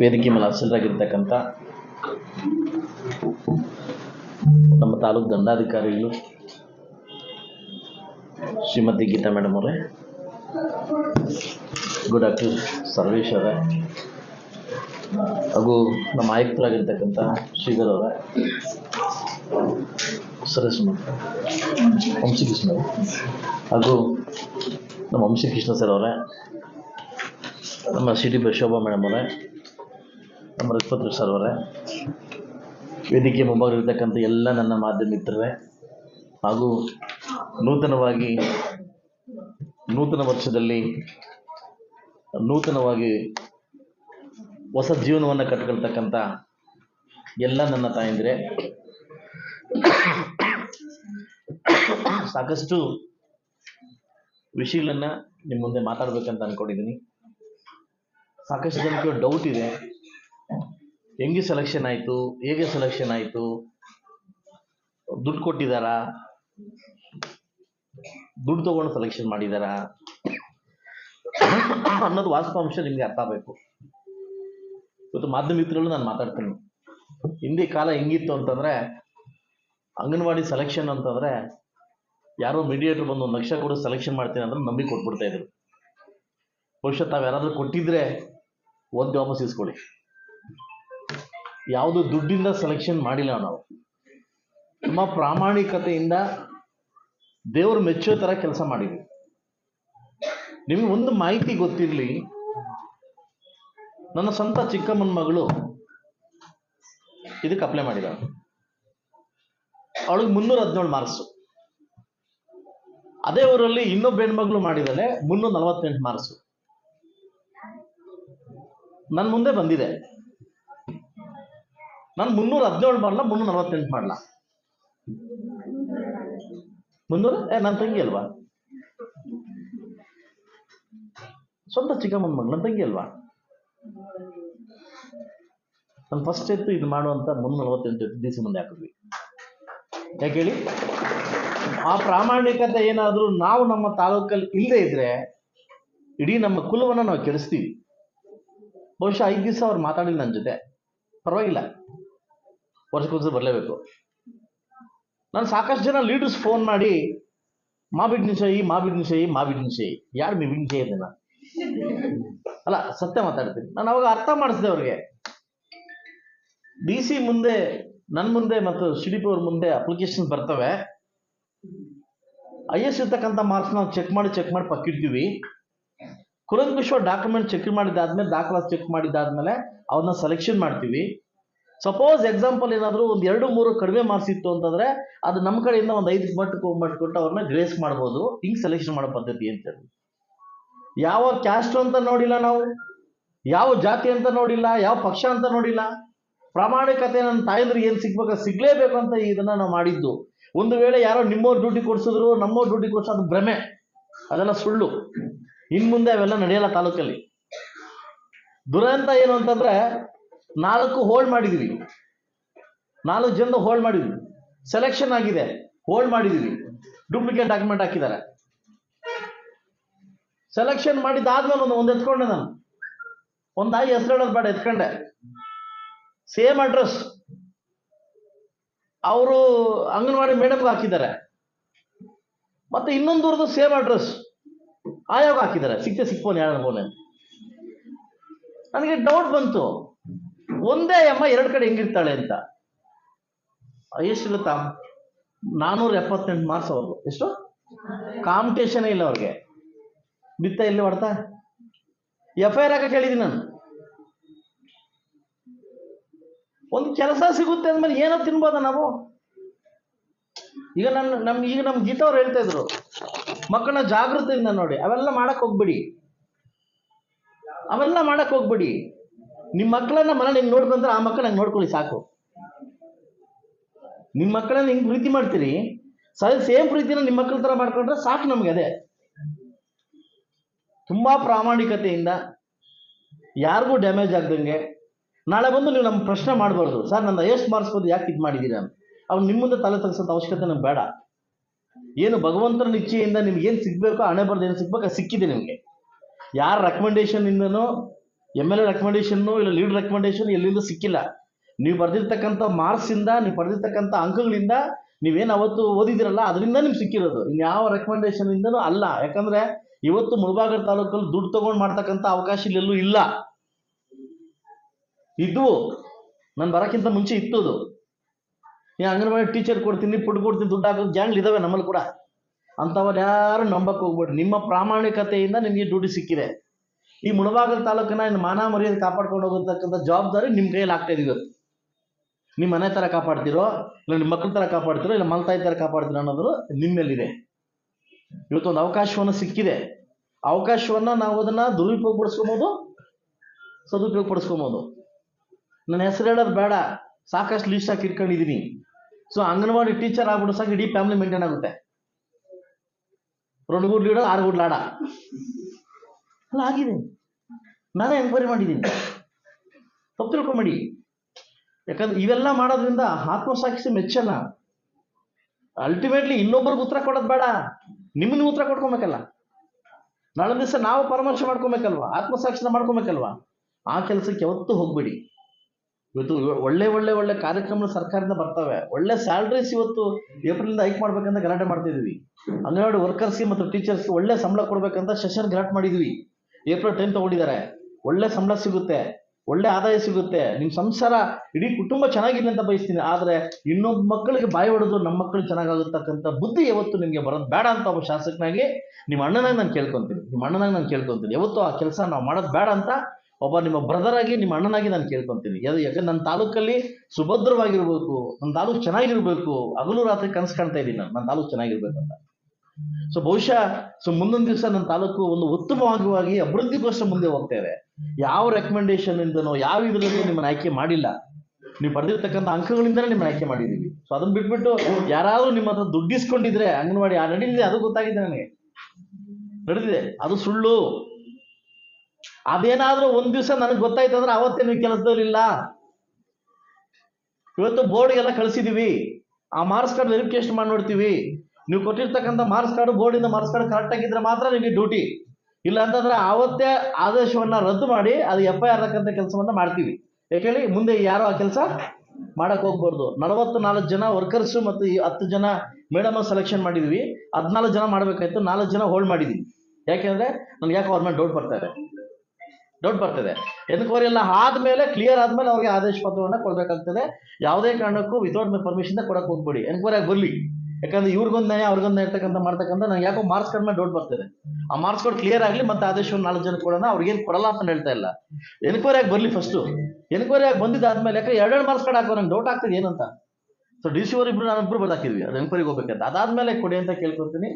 ವೇದಿಕೆ ಮೇಲೆ ಹಾಸನರಾಗಿರ್ತಕ್ಕಂಥ ನಮ್ಮ ತಾಲೂಕು ದಂಡಾಧಿಕಾರಿಗಳು ಶ್ರೀಮತಿ ಗೀತಾ ಮೇಡಮ್ ಅವರೇ ಗುಡ್ ಡಾಕ್ಟರ್ ಸರ್ವೇಶ್ ಅವರೇ, ಹಾಗೂ ನಮ್ಮ ಆಯುಕ್ತರಾಗಿರ್ತಕ್ಕಂಥ ಶ್ರೀಧರ್ ಅವರೇ ಸರೇಶ್ ವಂಶೀಕೃಷ್ಣ ಹಾಗೂ ನಮ್ಮ ವಂಶೀಕೃಷ್ಣ ಸರ್ ಅವರೇ, ನಮ್ಮ ಸಿ ಟಿ ಶೋಭಾ ಮೇಡಮ್ ಅವರೇ, ನಮ್ಮ ರಘುಪತ್ರ ಸರ್ ಅವರೇ, ವೇದಿಕೆ ಮುಂಭಾಗದಲ್ಲಿರ್ತಕ್ಕಂಥ ಎಲ್ಲ ನನ್ನ ಮಾಧ್ಯಮ ಮಿತ್ರರೇ, ಹಾಗೂ ನೂತನವಾಗಿ, ನೂತನ ವರ್ಷದಲ್ಲಿ, ನೂತನವಾಗಿ ಹೊಸ ಜೀವನವನ್ನು ಕಟ್ಕೊಳ್ತಕ್ಕಂಥ ಎಲ್ಲ ನನ್ನ ತಾಯಂದಿರೆ, ಸಾಕಷ್ಟು ವಿಷಯಗಳನ್ನ ನಿಮ್ಮ ಮುಂದೆ ಮಾತಾಡ್ಬೇಕಂತ ಅನ್ಕೊಂಡಿದ್ದೀನಿ ಸಾಕಷ್ಟು ಜನಕ್ಕೆ ಡೌಟ್ ಇದೆ. ಹೆಂಗೆ ಸೆಲೆಕ್ಷನ್ ಆಯಿತು? ಹೇಗೆ ಸೆಲೆಕ್ಷನ್ ಆಯಿತು? ದುಡ್ಡು ಕೊಟ್ಟಿದ್ದಾರಾ ದುಡ್ಡು ತಗೊಂಡು ಸೆಲೆಕ್ಷನ್ ಮಾಡಿದಾರಾ? ಅನ್ನೋದು ವಾಸ್ತವಾಂಶ ನಿಮಗೆ ಅರ್ಥ ಆಗಬೇಕು. ಇವತ್ತು ಮಾಧ್ಯಮ ಮಿತ್ರಗಳು ನಾನು ಮಾತಾಡ್ತೀನಿ. ಹಿಂದೆ ಕಾಲ ಹೆಂಗಿತ್ತು ಅಂತಂದ್ರೆ ಅಂಗನವಾಡಿ ಸೆಲೆಕ್ಷನ್ ಅಂತಂದ್ರೆ ಯಾರೋ ಮೀಡಿಯೇಟರ್ ಬಂದು ಒಂದು ಲಕ್ಷ ಕೊಡು ಸೆಲೆಕ್ಷನ್ ಮಾಡ್ತೀನಿ ಅಂದ್ರೆ ನಂಬಿ ಕೊಟ್ಬಿಡ್ತಾ ಇದ್ರು. ಬಹುಶಃ ತಾವು ಯಾರಾದರೂ ಕೊಟ್ಟಿದ್ರೆ ಒಂದು ವಾಪಸ್ ಇಸ್ಕೊಳ್ಳಿ. ಯಾವುದು ದುಡ್ಡಿಂದ ಸೆಲೆಕ್ಷನ್ ಮಾಡಿಲ್ಲ ನಾವು. ನಮ್ಮ ಪ್ರಾಮಾಣಿಕತೆಯಿಂದ ದೇವರು ಮೆಚ್ಚೋ ಥರ ಕೆಲಸ ಮಾಡಿದ್ವಿ. ನಿಮಗೆ ಒಂದು ಮಾಹಿತಿ ಗೊತ್ತಿರಲಿ? ನನ್ನ ಸ್ವಂತ ಚಿಕ್ಕಮ್ಮನ ಮಗಳು ಇದಕ್ಕೆ ಅಪ್ಲೈ ಮಾಡಿದ ಅವಳಿಗೆ ಮುನ್ನೂರ ಹದಿನೇಳು ಮಾರ್ಕ್ಸು ಅದೇ ಊರಲ್ಲಿ ಇನ್ನೊಬ್ಬ ಹೆಣ್ಮಗಳು ಮಾಡಿದಾಳೆ ಮುನ್ನೂರ ನಲವತ್ತೆಂಟು ಮಾರ್ಕ್ಸು. ನನ್ನ ಮುಂದೆ ಬಂದಿದೆ. ನಾನು ಮುನ್ನೂರ ಹದಿನೇಳು ಮಾಡಲ್ಲ ಮುನ್ನೂರ ನಲವತ್ತೆಂಟು ಮಾಡಲ್ಲ ಮುನ್ನೂರ? ಏ ನನ್ನ ತಂಗಿ ಅಲ್ವಾ? ಸ್ವಂತ ಚಿಕ್ಕಮ್ಮನ ಮಗಳು ನನ್ನ ತಂಗಿ ಅಲ್ವಾ? ನಾನು ಫಸ್ಟ್ ಎತ್ತು ಇದು ಮಾಡುವಂತ ಮುನ್ನೂರ ನಲವತ್ತೆಂಟು ದಿವಸ ಮುಂದೆ ಹಾಕಿದ್ವಿ. ಯಾಕೆ ಹೇಳಿ? ಆ ಪ್ರಾಮಾಣಿಕತೆ ಏನಾದರೂ ನಾವು ನಮ್ಮ ತಾಲೂಕಲ್ಲಿ ಇಲ್ಲದೆ ಇದ್ರೆ ಇಡೀ ನಮ್ಮ ಕುಲವನ್ನು ನಾವು ಕೆಡಿಸ್ತೀವಿ. ಬಹುಶಃ ಐದು ದಿವಸ ಅವ್ರು ಮಾತಾಡಿಲ್ಲ ನನ್ನ ಜೊತೆ. ಪರವಾಗಿಲ್ಲ. ವರ್ಷಕ್ಕೊಂದ್ಸಲ ಬರಲೇಬೇಕು. ನಾನು ಸಾಕಷ್ಟು ಜನ ಲೀಡರ್ಸ್ ಫೋನ್ ಮಾಡಿ, ಮಾ ಬಿಡ್ನಿ ಸೈ ಮಾ ಬಿಡ್ನಿ ಸೈ ಮಾ ಬಿಡ್ನಿ ಸೈ ಯಾರು ಮೀ ಬಿಡ್ನಿ ಸೈ ಅದನ್ನ ಅಲ್ಲ, ಸತ್ಯ ಮಾತಾಡ್ತೀನಿ. ನಾನು ಅವಾಗ ಅರ್ಥ ಮಾಡಿಸಿದೆ ಅವ್ರಿಗೆ. ಡಿ ಸಿ ಮುಂದೆ ನನ್ನ ಮುಂದೆ ಮತ್ತು ಸಿ ಡಿ ಪಿ ಅವ್ರ ಮುಂದೆ ಅಪ್ಲಿಕೇಶನ್ ಬರ್ತವೆ. ಐ ಎಸ್ ಇರ್ತಕ್ಕಂಥ ಮಾರ್ಕ್ಸ್ ನಾವು ಚೆಕ್ ಮಾಡಿ ಚೆಕ್ ಮಾಡಿ ಪಕ್ಕಿಡ್ತೀವಿ ಕುಲಂಕುಷ ಡಾಕ್ಯುಮೆಂಟ್ ಚೆಕ್ ಮಾಡಿದಾದ್ಮೇಲೆ ದಾಖಲಾತಿ ಚೆಕ್ ಮಾಡಿದಾದ್ಮೇಲೆ ಅವ್ರನ್ನ ಸೆಲೆಕ್ಷನ್ ಮಾಡ್ತೀವಿ. ಸಪೋಸ್ ಎಕ್ಸಾಂಪಲ್ ಏನಾದರೂ ಒಂದು ಎರಡು, ಮೂರು ಕಡಿಮೆ ಮಾರ್ಕ್ಸ್ ಇತ್ತು ಅಂತಂದ್ರೆ ಅದು ನಮ್ಮ ಕಡೆಯಿಂದ ಒಂದು ಐದು ಮಟ್ಟಕ್ಕೆ ಮಟ್ಟ ಕೊಟ್ಟು ಅವ್ರನ್ನ ಗ್ರೇಸ್ ಮಾಡ್ಬೋದು. ಹಿಂಗೆ ಸೆಲೆಕ್ಷನ್ ಮಾಡೋ ಪದ್ಧತಿ ಅಂತ ಹೇಳಿ. ಯಾವ ಕ್ಯಾಸ್ಟ್ ಅಂತ ನೋಡಿಲ್ಲ ನಾವು. ಯಾವ ಜಾತಿ ಅಂತ ನೋಡಿಲ್ಲ. ಯಾವ ಪಕ್ಷ ಅಂತ ನೋಡಿಲ್ಲ. ಪ್ರಾಮಾಣಿಕತೆ ನನ್ನ ತಾಯಂದ್ರಿಗೆ ಏನು ಸಿಗ್ಬೇಕು, ಸಿಗ್ಲೇಬೇಕು ಅಂತ ಇದನ್ನ ನಾವು ಮಾಡಿದ್ದು. ಒಂದು ವೇಳೆ ಯಾರೋ ನಿಮ್ಮವ್ರು ಡ್ಯೂಟಿ ಕೊಡ್ಸಿದ್ರು, ನಮ್ಮವ್ರು ಡ್ಯೂಟಿ ಕೊಡ್ಸೋದು ಅದು ಭ್ರಮೆ. ಅದೆಲ್ಲ ಸುಳ್ಳು. ಇನ್ ಮುಂದೆ ಅವೆಲ್ಲ ನಡೆಯಲ್ಲ ತಾಲೂಕಲ್ಲಿ. ದುರಂತ ಏನು ಅಂತಂದ್ರೆ, ನಾಲ್ಕು ಹೋಲ್ಡ್ ಮಾಡಿದೀವಿ. ನಾಲ್ಕು ಜನ ಹೋಲ್ಡ್ ಮಾಡಿದ್ವಿ. ಸೆಲೆಕ್ಷನ್ ಆಗಿದೆ. ಹೋಲ್ಡ್ ಮಾಡಿದೀವಿ. ಡೂಪ್ಲಿಕೇಟ್ ಡಾಕ್ಯುಮೆಂಟ್ ಹಾಕಿದ್ದಾರೆ. ಸೆಲೆಕ್ಷನ್ ಮಾಡಿದ್ದಾದ್ಮೇಲೆ ಒಂದು ಒಂದು ಎತ್ಕೊಂಡೆ ನಾನು. ಒಂದಾಗಿ ಹೆಸರು ಹೇಳೋದು ಬೇಡ, ಎತ್ಕೊಂಡೆ. ಸೇಮ್ ಅಡ್ರೆಸ್ ಅವರು ಅಂಗನವಾಡಿ ಮೇಡಮ್ಗೆ ಹಾಕಿದ್ದಾರೆ. ಮತ್ತೆ ಇನ್ನೊಂದು ಸೇಮ್ ಅಡ್ರೆಸ್. ಆಯೋಗ ಹಾಕಿದ್ದಾರೆ. ಸಿಕ್ತೆ ಸಿಕ್ಕೋನ್ ಯಾರು ಫೋನ್ ನನಗೆ ಡೌಟ್ ಬಂತು. ಒಂದೇ ಅಮ್ಮ ಎರಡು ಕಡೆ ಹೆಂಗಿರ್ತಾಳೆ ಅಂತ. ಎಷ್ಟಿರುತ್ತ ನಾನೂರ ಎಪ್ಪತ್ತೆಂಟು ಮಾರ್ಕ್ಸ್ ಅವ್ರದ್ದು. ಎಷ್ಟು? ಕಾಂಪಿಟೇಷನೇ ಇಲ್ಲ ಅವ್ರಿಗೆ. ಬಿತ್ತ ಎಲ್ಲಿ ಹೊಡ್ತಾ? ಎಫ್ ಐ ಆರ್ ಹಾಕಕ್ಕೆ ಹೇಳಿದ್ದೀನಿ ನಾನು. ಒಂದು ಕೆಲಸ ಸಿಗುತ್ತೆ ಅಂದ್ಮೇಲೆ ಏನೋ ತಿನ್ಬೋದ ನಾವು? ಈಗ ನನ್ನ ನಮ್ ಈಗ ನಮ್ ಗೀತಾ ಅವ್ರು ಹೇಳ್ತಾ ಇದ್ರು, ಮಕ್ಕಳನ್ನ ಜಾಗೃತಿಯಿಂದ ನೋಡಿ, ಅವೆಲ್ಲ ಮಾಡಕ್ ಹೋಗ್ಬಿಡಿ. ಅವೆಲ್ಲ ಮಾಡಕ್ ಹೋಗ್ಬಿಡಿ. ನಿಮ್ಮ ಮಕ್ಕಳನ್ನ ಮನೇಲಿ ಹಿಂಗೆ ನೋಡ್ಕೊಂತಾರೆ ಆ ಮಕ್ಕಳ ಹಂಗೆ ನೋಡ್ಕೊಳ್ಳಿ ಸಾಕು. ನಿಮ್ಮ ಮಕ್ಕಳನ್ನ ಹಿಂಗ್ ಪ್ರೀತಿ ಮಾಡ್ತೀರಿ? ಸೇಮ್ ಪ್ರೀತಿನ ನಿಮ್ಮ ಮಕ್ಕಳ ತರ ಮಾಡ್ಕೊಂಡ್ರೆ ಸಾಕು ನಮ್ಗೆ ಅದೇ. ತುಂಬಾ ಪ್ರಾಮಾಣಿಕತೆಯಿಂದ, ಯಾರಿಗೂ ಡ್ಯಾಮೇಜ್ ಆಗ್ದಂಗೆ ನಾಳೆ ಬಂದು ನೀವು ನಮ್ಮ ಪ್ರಶ್ನೆ ಮಾಡಬಾರ್ದು. ಸರ್, ನನ್ನ ಎಷ್ಟು ಮಾರ್ಕ್ಸ್ ಬಂದು ಯಾಕೆ ಇದು ಮಾಡಿದ್ದೀರಾ ಅವ್ನು ನಿಮ್ಮ ಮುಂದೆ ತಲೆ ತಗ್ಸೋಂಥ ಅವಶ್ಯಕತೆ ನಮ್ಗೆ ಬೇಡ. ಏನು ಭಗವಂತನ ಇಚ್ಛೆಯಿಂದ ನಿಮ್ಗೆ ಏನು ಸಿಗಬೇಕೋ, ಹಣೆ ಬರ್ದು ಏನು ಸಿಗ್ಬೇಕು ಅದು ಸಿಕ್ಕಿದೆ ನಿಮಗೆ. ಯಾರ ರೆಕಮೆಂಡೇಶನ್ ಇಂದನೋ ಎಂ ಎಲ್ ಎ ರೆಕಮೆಂಡೇಷನ್ನು ಇಲ್ಲ ಲೀಡ್ ರೆಕಮೆಂಡೇಶನ್ ಎಲ್ಲಿಂದ ಸಿಕ್ಕಿಲ್ಲ. ನೀವು ಬರೆದಿರ್ತಕ್ಕಂಥ ಮಾರ್ಕ್ಸಿಂದ ನೀವು ಬರೆದಿರ್ತಕ್ಕಂಥ ಅಂಕಗಳಿಂದ, ನೀವೇನು ಅವತ್ತು ಓದಿದಿರಲ್ಲ, ಅದರಿಂದ ನಿಮ್ಗೆ ಸಿಕ್ಕಿರೋದು. ಇನ್ಯಾವ ರೆಕಮೆಂಡೇಶನ್ ಇಂದನೂ ಅಲ್ಲ. ಯಾಕಂದರೆ, ಇವತ್ತು ಮುಳಬಾಗಲ್ ತಾಲೂಕಲ್ಲಿ ದುಡ್ಡು ತೊಗೊಂಡು ಮಾಡ್ತಕ್ಕಂಥ ಅವಕಾಶ ಇಲ್ಲೆಲ್ಲೂ ಇಲ್ಲ. ಇದ್ವು ನಾನು ಬರೋಕ್ಕಿಂತ ಮುಂಚೆ ಇತ್ತು ಅದು ಈ ಅಂಗನವಾಡಿ ಟೀಚರ್ ಕೊಡ್ತೀನಿ ಫುಡ್ ಕೊಡ್ತೀನಿ, ದುಡ್ಡು ಹಾಕೋದು ಗ್ಯಾಂಗ್ಲ್ ಇದಾವೆ ನಮ್ಮಲ್ಲಿ ಕೂಡ. ಅಂಥವ್ರು ಯಾರು ನಂಬಕ್ ಹೋಗ್ಬೇಡಿ ನಿಮ್ಮ ಪ್ರಾಮಾಣಿಕತೆಯಿಂದ ನಿಮಗೆ ದುಡ್ಡು ಸಿಕ್ಕಿದೆ. ಈ ಮುಳಬಾಗಲ್ ತಾಲೂಕಿನ ಇನ್ನು ಮಾನ ಮರ್ಯಾದೆ ಕಾಪಾಡ್ಕೊಂಡು ಹೋಗತಕ್ಕಂಥ ಜವಾಬ್ದಾರಿ ನಿಮ್ಮ ಕೈಯಲ್ಲಿ ಆಗ್ತಾ ಇದೆ ಇವತ್ತು. ನಿಮ್ಮ ಮನೆ ಥರ ಕಾಪಾಡ್ತಿರೋ, ಇಲ್ಲ ನಿಮ್ಮ ಮಕ್ಕಳ ಥರ ಕಾಪಾಡ್ತಿರೋ, ಇಲ್ಲ ಮಲ್ತಾಯಿ ಥರ ಕಾಪಾಡ್ತಿರೋ ಅನ್ನೋದು ನಿಮ್ಮಲ್ಲಿದೆ ಇವತ್ತೊಂದು ಅವಕಾಶವನ್ನು ಸಿಕ್ಕಿದೆ. ಅವಕಾಶವನ್ನು ನಾವು ಅದನ್ನು ದುರುಪಯೋಗ ಪಡಿಸ್ಕೊಬೋದು ಸದುಪಯೋಗ ಪಡಿಸ್ಕೊಬೋದು ನನ್ನ ಹೆಸರು ಹೇಳೋದು ಬೇಡ. ಸಾಕಷ್ಟು ಲೀಸ್ಟ್ ಹಾಕಿ ಇಟ್ಕೊಂಡಿದ್ದೀನಿ ಸೊ ಅಂಗನವಾಡಿ ಟೀಚರ್ ಆಗ್ಬಿಟ್ಟು ಸಾಕು ಇಡೀ ಫ್ಯಾಮಿಲಿ ಮೇಂಟೈನ್ ಆಗುತ್ತೆ. రెండు ಗುಡ್ ಇಡೋ ಆರು ಗುಡ್ ಲಾಡ ಅಲ್ಲ, ಆಗಿದೆ. ನಾನೇ ಎಂಕ್ವೈರಿ ಮಾಡಿದ್ದೀನಿ ತಪ್ಪು ತಿಳ್ಕೊಂಬೇಡಿ. ಯಾಕಂದ್ರೆ ಇವೆಲ್ಲ ಮಾಡೋದ್ರಿಂದ ಆತ್ಮಸಾಕ್ಷಿ ಮೆಚ್ಚಲ್ಲ. ಅಲ್ಟಿಮೇಟ್ಲಿ ಇನ್ನೊಬ್ಬರಿಗೆ ಉತ್ತರ ಕೊಡೋದು ಬೇಡ. ನಿಮ್ಮನ್ನ ಉತ್ತರ ಕೊಡ್ಕೊಬೇಕಲ್ಲ ನಾಳೆ ದಿವಸ ನಾವು ಪರಾಮರ್ಶೆ ಮಾಡ್ಕೊಬೇಕಲ್ವಾ? ಆತ್ಮಸಾಕ್ಷಿನ ಮಾಡ್ಕೊಬೇಕಲ್ವಾ? ಆ ಕೆಲಸಕ್ಕೆ ಯಾವತ್ತೂ ಹೋಗ್ಬೇಡಿ. ಇವತ್ತು ಒಳ್ಳೆ ಒಳ್ಳೆ ಒಳ್ಳೆ ಕಾರ್ಯಕ್ರಮಗಳು ಸರ್ಕಾರದಿಂದ ಬರ್ತವೆ. ಒಳ್ಳೆ ಸ್ಯಾಲ್ರೀಸ್ ಇವತ್ತು ಏಪ್ರಿಲಿಂದ ಹೈಕ್ ಮಾಡ್ಬೇಕಂತ ಗಲಾಟೆ ಮಾಡ್ತಿದ್ವಿ. ಅಂಗನವಾಡಿ ವರ್ಕರ್ಸ್ಗೆ ಮತ್ತು ಟೀಚರ್ಸ್ಗೆ ಒಳ್ಳೆ ಸಂಬಳ ಕೊಡ್ಬೇಕಂತ ಸೆಷನ್ ಗಲಾಟೆ ಮಾಡಿದ್ವಿ. ಏಪ್ರಿಲ್ ಟೆನ್ ತಗೊಂಡಿದ್ದಾರೆ. ಒಳ್ಳೆ ಸಂಬಳ ಸಿಗುತ್ತೆ. ಒಳ್ಳೆ ಆದಾಯ ಸಿಗುತ್ತೆ. ನಿಮ್ಮ ಸಂಸಾರ ಇಡೀ ಕುಟುಂಬ ಚೆನ್ನಾಗಿದೆ ಅಂತ ಬಯಸ್ತೀನಿ. ಆದರೆ ಇನ್ನೊಬ್ಬ ಮಕ್ಕಳಿಗೆ ಬಾಯಿ ಹೊಡೆದು ನಮ್ಮ ಮಕ್ಕಳು ಚೆನ್ನಾಗಾಗುತ್ತಕ್ಕಂಥ ಬುದ್ಧಿ ಯಾವತ್ತು ನಿಮಗೆ ಬರೋದು ಬೇಡ ಅಂತ ಒಬ್ಬ ಶಾಸಕನಾಗಿ ನಿಮ್ಮ ಅಣ್ಣನಾಗಿ ನಾನು ಕೇಳ್ಕೊಂತೀನಿ. ನಿಮ್ಮ ಅಣ್ಣನಾಗಿ ನಾನು ಕೇಳ್ಕೊತೀನಿ. ಯಾವತ್ತು ಆ ಕೆಲಸ ನಾವು ಮಾಡೋದು ಬೇಡ ಅಂತ ಒಬ್ಬ ನಿಮ್ಮ ಬ್ರದರ್ ಆಗಿ, ನಿಮ್ಮ ಅಣ್ಣನಾಗಿ ನಾನು ಕೇಳ್ಕೊತೀನಿ. ಅದು ಯಾಕಂದ್ರೆ ನನ್ನ ತಾಲೂಕಲ್ಲಿ ಸುಭದ್ರವಾಗಿರ್ಬೇಕು, ನನ್ನ ತಾಲೂಕು ಚೆನ್ನಾಗಿರ್ಬೇಕು, ಹಗಲು ರಾತ್ರಿ ಕನಸು ಕಾಣ್ತಾ ಇದ್ದೀನಿ ನಾನು, ನನ್ನ ತಾಲೂಕು ಅಂತ. ಸೊ ಬಹುಶಃ ಸೊ ಮುಂದೊಂದು ದಿವಸ ನನ್ನ ತಾಲೂಕು ಒಂದು ಉತ್ತಮವಾಗಿ ಅಭಿವೃದ್ಧಿಗೋಸ್ಕರ ಮುಂದೆ ಹೋಗ್ತೇವೆ ಯಾವ ರೆಕಮೆಂಡೇಶನ್ ಇಂದನೋ, ಯಾವ ಇದರಲ್ಲೂ ನಿಮ್ಮನ್ನ ಆಯ್ಕೆ ಮಾಡಿಲ್ಲ. ನೀವು ಪಡೆದಿರ್ತಕ್ಕಂಥ ಅಂಕಗಳಿಂದಲೇ ನಿಮ್ಮನ್ನ ಆಯ್ಕೆ ಮಾಡಿದ್ದೀವಿ. ಸೊ ಅದನ್ನ ಬಿಟ್ಬಿಟ್ಟು ಯಾರಾದರೂ ನಿಮ್ಮ ಹತ್ರ ದುಡ್ಡಿಸ್ಕೊಂಡಿದ್ರೆ ಅಂಗನವಾಡಿ ಆ ನಡೀಲಿದೆ ಅದು ಗೊತ್ತಾಗಿದೆ ನನಗೆ. ನಡೆದಿದೆ ಅದು ಸುಳ್ಳು. ಅದೇನಾದ್ರೂ ಒಂದ್ ದಿವಸ ನನಗೆ ಗೊತ್ತಾಯ್ತು ಅಂದ್ರೆ ಅವತ್ತೇ ನೀವು ಕೆಲಸದಲ್ಲಿಲ್ಲ ಇವತ್ತು ಬೋರ್ಡ್ಗೆಲ್ಲ ಕಳಿಸಿದೀವಿ. ಆ ಮಾರ್ಕ್ಸ್ ಕಾರ್ಡ್ ವೆರಿಫಿಕೇಶನ್ ಮಾಡಿ ನೋಡ್ತೀವಿ. ನೀವು ಕೊಟ್ಟಿರ್ತಕ್ಕಂಥ ಮಾರ್ಕ್ಸ್ ಕಾರ್ಡ್ ಬೋರ್ಡಿಂದ ಮಾರ್ಕ್ಸ್ ಕಾರ್ಡ್ ಕರೆಕ್ಟ್ ಆಗಿದ್ರೆ ಮಾತ್ರ ನಿಮಗೆ ಡ್ಯೂಟಿ ಇಲ್ಲ ಅಂತಂದ್ರೆ ಆವತ್ತೇ ಆದೇಶವನ್ನ ರದ್ದು ಮಾಡಿ ಅದು ಎಫ್ ಐ ಆರ್ ಹಾಕಂತ ಕೆಲಸವನ್ನ ಮಾಡ್ತೀವಿ. ಯಾಕೇಳಿ ಮುಂದೆ ಯಾರೋ ಆ ಕೆಲಸ ಮಾಡಕ್ ಹೋಗ್ಬಾರ್ದು. ನಲವತ್ತು ನಾಲ್ಕು ಜನ ವರ್ಕರ್ಸ್ ಮತ್ತು ಈ ಹತ್ತು ಜನ ಮೇಡಮ್ ಸೆಲೆಕ್ಷನ್ ಮಾಡಿದ್ವಿ. ಹದಿನಾಲ್ಕು ಜನ ಮಾಡಬೇಕಾಯ್ತು. ನಾಲ್ಕು ಜನ ಹೋಲ್ಡ್ ಮಾಡಿದೀವಿ. ಯಾಕೆಂದ್ರೆ ನನ್ಗೆ ಯಾಕೆ ಅವ್ರ ಮೇಲೆ ಡೌಟ್ ಬರ್ತಾ ಇದೆ. ಡೌಟ್ ಬರ್ತದೆ. ಎನ್ಕ್ವೈರಿ ಎಲ್ಲ ಆದ್ಮೇಲೆ ಕ್ಲಿಯರ್ ಆದ್ಮೇಲೆ ಅವ್ರಿಗೆ ಆದೇಶ ಪತ್ರವನ್ನ ಕೊಡಬೇಕಾಗ್ತದೆ. ಯಾವುದೇ ಕಾರಣಕ್ಕೂ ವಿತೌಟ್ ಮೈ ಪರ್ಮಿಷನ್ ಕೊಡಕ್ಕೆ ಹೋಗ್ಬೇಡಿ. ಎನ್ಕ್ವೈರಿ ಆಗಿ ಬರ್ಲಿ. ಯಾಕಂದ್ರೆ ಇವ್ರಿಗೊಂದು ನ್ಯಾಯ, ಅವ್ರಿಗೊಂದು ಇರ್ತಕ್ಕಂಥ ಮಾಡ್ತಕ್ಕಂಥ ನಂಗೆ ಯಾಕೋ ಮಾರ್ಕ್ಸ್ ಕಡಿಮೆ ಡೌಟ್ ಬರ್ತದೆ. ಆ ಮಾರ್ಕ್ಸ್ ಕಾರ್ಡ್ ಕ್ಲಿಯರ್ ಆಗಲಿ ಮತ್ತೆ ಆದೇಶವನ್ನು ನಾಲ್ಕು ಜನ ಕೊಡೋಣ ಅವ್ರಿಗೇನು ಕೊಡಲ್ಲ ಅಂತ ಹೇಳ್ತಾ ಇಲ್ಲ. ಎನ್ಕ್ವೈರಿ ಆಗಿ ಬರ್ಲಿ ಫಸ್ಟು ಎನ್ಕ್ವೈರಿ ಆಗಿ ಬಂದಿದ್ದಾದ್ಮೇಲೆ ಯಾಕೆ ಎರಡೆರಡು ಮಾರ್ಕ್ಸ್ ಕಾರ್ಡ್ ಹಾಕೋ ನಂಗೆ ಡೌಟ್ ಆಗ್ತದೆ ಏನಂತ. ಸೊ ಡಿ ಸಿ ಅವರಿಬ್ರು ಇಬ್ರು ನಾನು ಇಬ್ರು ಬರ್ದಾಕಿದ್ವಿ. ಅದು ಎನ್ಕ್ವೈರಿಗೆ ಹೋಗ್ಬೇಕಂತ. ಅದಾದ್ಮೇಲೆ ಕೊಡಿ ಅಂತ ಕೇಳ್ಕೊತೀನಿ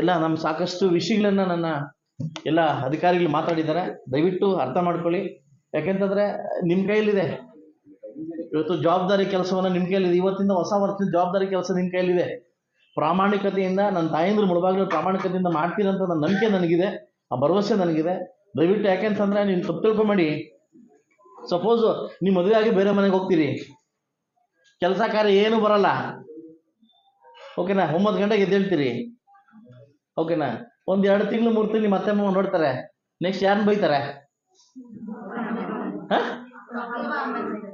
ಎಲ್ಲ ನಮ್ಮ ಸಾಕಷ್ಟು ವಿಷಯಗಳನ್ನ ನನ್ನ ಎಲ್ಲ ಅಧಿಕಾರಿಗಳು ಮಾತಾಡಿದ್ದಾರೆ. ದಯವಿಟ್ಟು ಅರ್ಥ ಮಾಡ್ಕೊಳ್ಳಿ. ಯಾಕೆಂತಂದ್ರೆ ನಿಮ್ಮ ಕೈಯಲ್ಲಿದೆ. ಇವತ್ತು ಜವಾಬ್ದಾರಿ ಕೆಲಸವನ್ನ ನಿಮ್ಮ ಕೈಯಲ್ಲಿದೆ. ಇವತ್ತಿಂದ ಹೊಸ ವರ್ಷದ ಜವಾಬ್ದಾರಿ ಕೆಲಸ ನಿಮ್ಮ ಕೈಯಲ್ಲಿದೆ. ಪ್ರಾಮಾಣಿಕತೆಯಿಂದ ನನ್ನ ತಾಯಂದ್ರ ಮುಳುಬಾಗಿಲು ಪ್ರಾಮಾಣಿಕತೆಯಿಂದ ಮಾಡ್ತೀರಂತ ನನ್ನ ನಂಬಿಕೆ ನನಗಿದೆ. ಆ ಭರವಸೆ ನನಗಿದೆ. ದಯವಿಟ್ಟು ಯಾಕೆಂತಂದ್ರೆ ನೀನು ತಪ್ಪು ತಿಳ್ಕೊಂಬೇಡಿ. ಸಪೋಸ್ ನೀವು ಮದುವೆ ಆಗಿ ಬೇರೆ ಮನೆಗೆ ಹೋಗ್ತೀರಿ. ಕೆಲಸ ಕಾರ್ಯ ಏನು ಬರಲ್ಲ. ಓಕೆನಾ ಒಂಬತ್ತು ಗಂಟೆಗೆ ಎದ್ದೇಳ್ತೀರಿ. ಓಕೆನಾ ಒಂದ್ ಎರಡು ತಿಂಗಳು, ಮೂರು ತಿಂಗಳು ಮತ್ತೆ ನೋಡ್ತಾರೆ. ನೆಕ್ಸ್ಟ್ ಯಾರನ್ನ ಬೈತಾರೆ?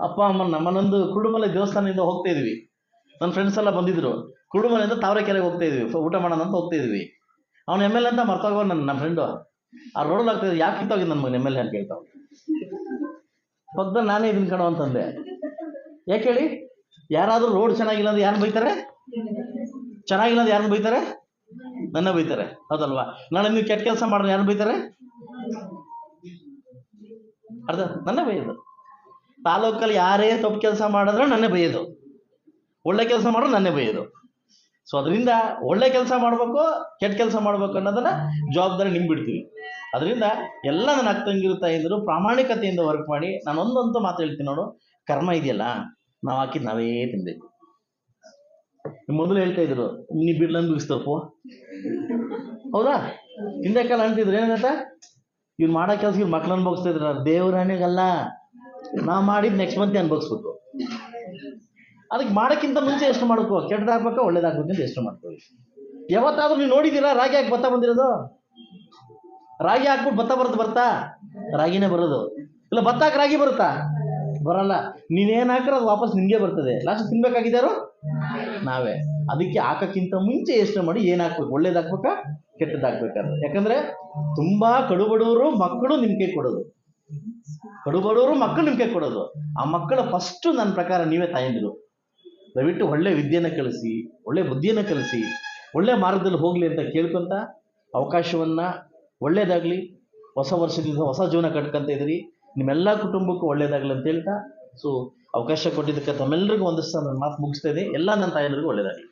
ಅಪ್ಪ, ಅಮ್ಮ, ನಮ್ಮನ್ನೊಂದು ಕುಡುಮಲೆ ದೇವಸ್ಥಾನದಿಂದ ಹೋಗ್ತಾ ಇದ್ವಿ. ನನ್ನ ಫ್ರೆಂಡ್ಸ್ ಎಲ್ಲ ಬಂದಿದ್ರು. ಕುಡುಮಲೆಯಿಂದ ತಾವರೆಕೆರೆಗೆ ಹೋಗ್ತಾ ಇದ್ವಿ. ಊಟ ಮಾಡೋಣ ಅಂತ ಹೋಗ್ತಾ ಇದ್ವಿ. ಅವ್ನು ಎಂ ಎಲ್ ಅಂತ ಮರ್ತೋಗೋ ನನ್ನ ನಮ್ಮ ಫ್ರೆಂಡು ಆ ರೋಡಲ್ಲಿ ಆಗ್ತಾ ಯಾಕೆ ಕಿತ್ತೋಗಿದ್ದು ನನ್ನ ಎಂ ಎಲ್ ಎ ಅಂತ ಕೇಳ್ತಾವ ಪಕ್ಕದಲ್ಲಿ ನಾನೇ ಇದನ್ನ ಕಣೋ ಅಂತಂದೆ. ಯಾಕೆ ಹೇಳಿ? ಯಾರಾದರೂ ರೋಡ್ ಚೆನ್ನಾಗಿಲ್ಲ ಅಂದ್ರೆ ಯಾರನ್ನ ಬೈತಾರೆ? ಚೆನ್ನಾಗಿಲ್ಲ ಅಂದ್ರೆ ಯಾರನ್ನ ಬೈತಾರೆ? ನನ್ನ ಬೈತಾರೆ. ಹೌದಲ್ವಾ? ನಾಳೆ ನೀವು ಕೆಟ್ಟ ಕೆಲಸ ಮಾಡಿದ್ರೆ ಯಾರು ಬೈತಾರೆ? ಅರ್ಧ, ನನ್ನ ಬೈಯೋದು. ತಾಲೂಕಲ್ಲಿ ಯಾರೇ ತಪ್ಪು ಕೆಲಸ ಮಾಡಿದ್ರೆ ನನ್ನೇ ಬೈಯೋದು. ಒಳ್ಳೆ ಕೆಲಸ ಮಾಡಿದ್ರೆ ನನ್ನೇ ಬೈಯೋದು. ಸೊ ಅದರಿಂದ ಒಳ್ಳೆ ಕೆಲಸ ಮಾಡಬೇಕು, ಕೆಟ್ಟ ಕೆಲಸ ಮಾಡ್ಬೇಕು ಅನ್ನೋದನ್ನ ಜವಾಬ್ದಾರಿ ನಿಮ್ಗೆ ಬಿಡ್ತೀವಿ. ಅದರಿಂದ ಎಲ್ಲ ನನ್ನ ಅಕ್ಕ ತಂಗಿರು ತಾಯಿದ್ರು ಪ್ರಾಮಾಣಿಕತೆಯಿಂದ ವರ್ಕ್ ಮಾಡಿ ನಾನು ಒಂದಂತೂ ಮಾತು ಹೇಳ್ತೀನಿ ನೋಡು, ಕರ್ಮ ಇದೆಯಲ್ಲ, ನಾವು ಹಾಕಿದ್ ನಾವೇ ತಿನ್ಬೇಕು. ಮೊದಲು ಹೇಳ್ತಾ ಇದ್ರು, ನೀ ಬಿಡ್ಲಂದು ಬಿಗಿಸ್ತಪ್ಪು ಹೌದಾ? ಹಿಂದೆ ಕಾಲ ಅಂತಿದ್ರು ಏನಂತ ಇವ್ರು ಮಾಡೋ ಕೆಲಸ ಇವ್ರು ಮಕ್ಳು ಅನ್ಭವಿಸ್ತಾ ಇದ್ರ ದೇವ್ರಾಣಿಗಲ್ಲ ನಾ ಮಾಡಿದ್ ನೆಕ್ಸ್ಟ್ ಮಂತ್ ಅನ್ಭವಿಸ್ಬೇಕು ಅದಕ್ಕೆ ಮಾಡೋಕ್ಕಿಂತ ಮುಂಚೆ ಎಷ್ಟು ಮಾಡ್ಕೋ? ಕೆಟ್ಟದಾಗ್ಬೇಕು, ಒಳ್ಳೇದಾಗ್ಬೇಕು ಅಂತ ಎಷ್ಟು ಮಾಡ್ಕೊಳ್ಳಿ ಯಾವತ್ತಾದ್ರೂ ನೀವು ನೋಡಿದ್ದೀರಾ ರಾಗಿ ಹಾಕಿ ಭತ್ತ ಬಂದಿರೋದು? ರಾಗಿ ಹಾಕ್ಬಿಟ್ಟು ಭತ್ತ ಬರುತ್ತೆ ಬರ್ತಾ? ರಾಗಿನೇ ಬರೋದು. ಇಲ್ಲ, ಭತ್ತ ಹಾಕಿ ರಾಗಿ ಬರುತ್ತಾ? ಬರಲ್ಲ. ನೀನೇನು ಹಾಕ್ರೆ ಅದು ವಾಪಸ್ ನಿಮಗೆ ಬರ್ತದೆ. ಲಾಸ್ಟ್ ತಿನ್ಬೇಕಾಗಿದ್ದಾರೋ ನಾವೇ. ಅದಕ್ಕೆ ಹಾಕಕ್ಕಿಂತ ಮುಂಚೆ ಯೋಚನೆ ಮಾಡಿ ಏನು ಹಾಕ್ಬೇಕು? ಒಳ್ಳೇದು ಹಾಕ್ಬೇಕಾ ಕೆಟ್ಟದ್ದು ಹಾಕ್ಬೇಕಾದ್ರೆ ಯಾಕಂದ್ರೆ ತುಂಬಾ ಕಡುಬಡವರು ಮಕ್ಕಳು ನಿಮ್ ಕೈ ಕೊಡೋದು. ಕಡುಬಡವರು ಮಕ್ಕಳು ನಿಮ್ ಕೈ ಕೊಡೋದು. ಆ ಮಕ್ಕಳ ಫಸ್ಟ್ ನನ್ನ ಪ್ರಕಾರ ನೀವೇ ತಾಯಂದಿರು. ದಯವಿಟ್ಟು ಒಳ್ಳೆ ವಿದ್ಯೆನ ಕಲಿಸಿ, ಒಳ್ಳೆ ಬುದ್ಧಿಯನ್ನು ಕಲಿಸಿ, ಒಳ್ಳೆ ಮಾರ್ಗದಲ್ಲಿ ಹೋಗ್ಲಿ ಅಂತ ಕೇಳ್ಕೊಂತ ಅವಕಾಶವನ್ನ ಒಳ್ಳೇದಾಗ್ಲಿ. ಹೊಸ ವರ್ಷದಿಂದ ಹೊಸ ಜೀವನ ಕಟ್ಕೊಂತ ಇದ್ರಿ. ನಿಮ್ಮೆಲ್ಲ ಕುಟುಂಬಕ್ಕೂ ಒಳ್ಳೇದಾಗ್ಲಿ ಅಂತ ಹೇಳ್ತಾ. ಸೊ ಅವಕಾಶ ಕೊಟ್ಟಿದ್ದಕ್ಕೆ ತಮ್ಮೆಲ್ಲರಿಗೂ ಒಂದಿಷ್ಟು ನನ್ನ ಮಾತು ಮುಗಿಸ್ತಾ ಇದ್ದೀನಿ ಎಲ್ಲ ನನ್ನ ತಾಯಂದ್ರಿಗೂ ಒಳ್ಳೇದಾಗಲಿ